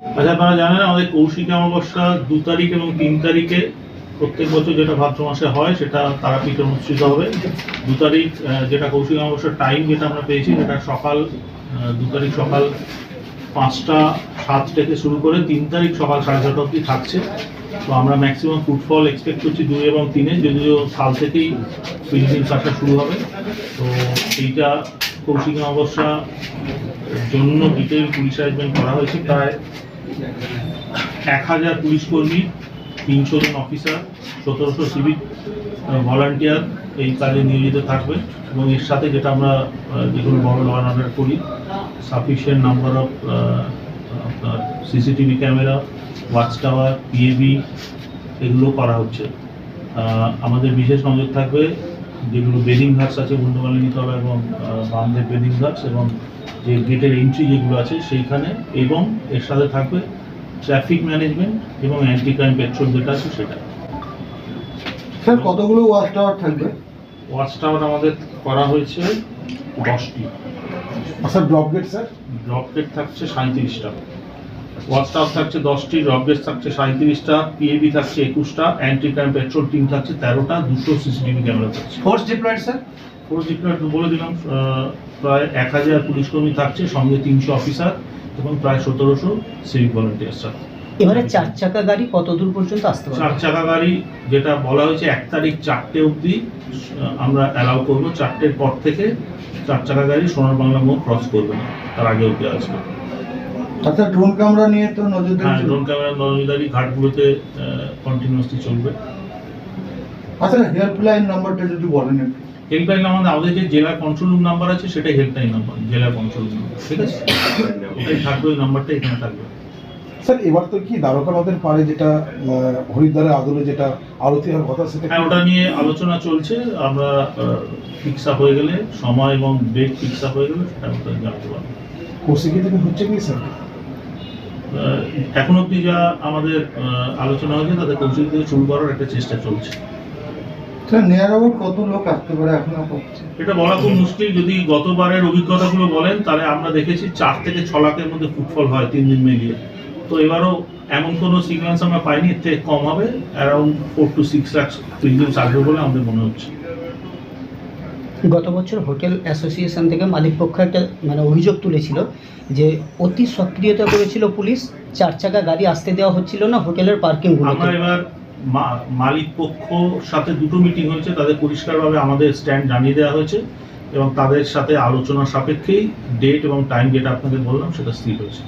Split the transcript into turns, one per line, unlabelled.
আচ্ছা আপনারা জানেন আমাদের কৌশিক অমাবস্যা দু তারিখ এবং তিন তারিখে প্রত্যেক বছর যেটা ভাদ্র মাসে হয়, সেটা তারাপীঠে অনুষ্ঠিত হবে। দু তারিখ যেটা কৌশিক অমাবস্যার টাইম যেটা আমরা পেয়েছি, সেটা সকাল দু তারিখ সকাল পাঁচটা সাত থেকে শুরু করে তিন তারিখ সকাল সাড়ে ছটা অবধি থাকছে। তো আমরা ম্যাক্সিমাম ফুটফল এক্সপেক্ট করছি দুই এবং তিনে, যদিও সাল থেকেই পিলগ্রিমস আসা শুরু হবে। তো এইটা কৌশিক অমাবস্যা জন্য ডিটেল পুলিশ অ্যারেঞ্জমেন্ট করা হয়েছে। প্রায় এক হাজার পুলিশ কর্মী, তিনশো জন অফিসার, সতেরোশো সিভিক ভলান্টিয়ার এই কাজে নিয়োজিত থাকবে এবং এর সাথে যেটা আমরা যেগুলো বড় ল অর্ডার করি সাফিসিয়েন্ট নাম্বার অফ আপনার CCTV camera watch tower PAB এগুলো করা হচ্ছে। আমাদের বিশেষ নজর থাকবে যেগুলো বেডিং ঘাটস আছে বন্ধুমালিনী তলা এবং বামদের বেডিং ঘাটস এবং যে গেটের এন্ট্রি যেগুলো আছে সেইখানে এবং এর সাথে থাকবে ট্রাফিক ম্যানেজমেন্ট এবং অ্যান্টি ক্রাইম পেট্রোল যেটা আছে সেটা।
স্যার কতগুলো ওয়াচ টাওয়ার থাকবে?
ওয়াচ টাওয়ার আমাদের করা হয়েছে দশটি।
Sir drop gate sir
drop gate থাকছে সাঁত্রিশটা টাওয়ার থাকছে দশটি গেট থাকছে সাঁত্রিশটা পিএবি থাকছে একুশটা অ্যান্টি ক্রাইম পেট্রোল টিম থাকছে তেরোটা দুটো সিসিটিভি ক্যামেরা থাকছে।
Force deployed sir
force deployed বলে দিলাম প্রায় এক হাজার পুলিশ কর্মী থাকছে সঙ্গে তিনশো অফিসার এবং প্রায় সতেরোশো সিভিক ভলেন্টিয়ার্স স্যার
এবারে চার চাকা গাড়ি কত দূর পর্যন্ত আসতে
পারে
চার
চাকা গাড়ি যেটা বলা হয়েছে এক তারিখ চারটে অবধি আমরা অ্যালাউ করব। চারটের পর থেকে চার চাকা গাড়ি সোনার বাংলা মোড় ক্রস করবে না তার আগে অবধি আসবে।
আচ্ছা ড্রোন ক্যামেরা নিয়ে তো নজর
হ্যাঁ ড্রোন ক্যামেরা নজরদারি ঘাটগুলোতে কন্টিনিউসলি চলবে।
আচ্ছা হেল্পলাইন নাম্বারটা যদি বলেন একটু।
হেল্পলাইন আমাদের আমাদের যে জেলা কন্ট্রোল রুম নাম্বার আছে সেটাই হেল্পলাইন নাম্বার জেলা কন্ট্রোল রুম ঠিক আছে? ওটাই থাকবে ওই নাম্বারটা এখানে থাকবে।
স্যার এবার তো কি দ্বারকা নদের পাড়ে যেটা হরিদ্বারের আদলে যেটা আরতি হওয়ার কথা সেটা
হ্যাঁ ওটা নিয়ে আলোচনা চলছে। আমরা ফিক্স আপ হয়ে গেলে সময় এবং ডেট ফিক্স আপ হয়ে গেলে সেটা আমরা জানতে পারব।
কৌশিকী থেকে হচ্ছে কি স্যার?
এখন অবধি যা আমাদের আলোচনা হয়েছে তাতে কৌশল থেকে শুরু করার একটা চেষ্টা চলছে।
কত লোক আসতে পারে এখন
এটা বলা খুব মুশকিল যদি গতবারের অভিজ্ঞতাগুলো বলেন তাহলে আমরা দেখেছি চার থেকে ছ লাখের মধ্যে ফুটফল হয় তিন দিন মিলিয়ে। তো এবারও এমন কোনো সিগন্যালস আমরা পাইনি এর থেকে কম হবে around four two six lakh pilgrims আসবে বলে আমাদের মনে হচ্ছে।
গত বছর হোটেল অ্যাসোসিয়েশন থেকে মালিক পক্ষ একটা মানে অভিযোগ তুলেছিল যে অতি সক্রিয়তা করেছিল পুলিশ, চার চাকা গাড়ি আসতে দেওয়া হচ্ছিল না হোটেলের
আমরা এবার মালিক পক্ষ সাথে দুটো মিটিং হয়েছে, তাদের পরিষ্কারভাবে আমাদের স্ট্যান্ড জানিয়ে দেওয়া হয়েছে এবং তাদের সাথে আলোচনা সাপেক্ষেই ডেট এবং টাইম যেটা আপনাদের বললাম সেটা স্থির হয়েছে।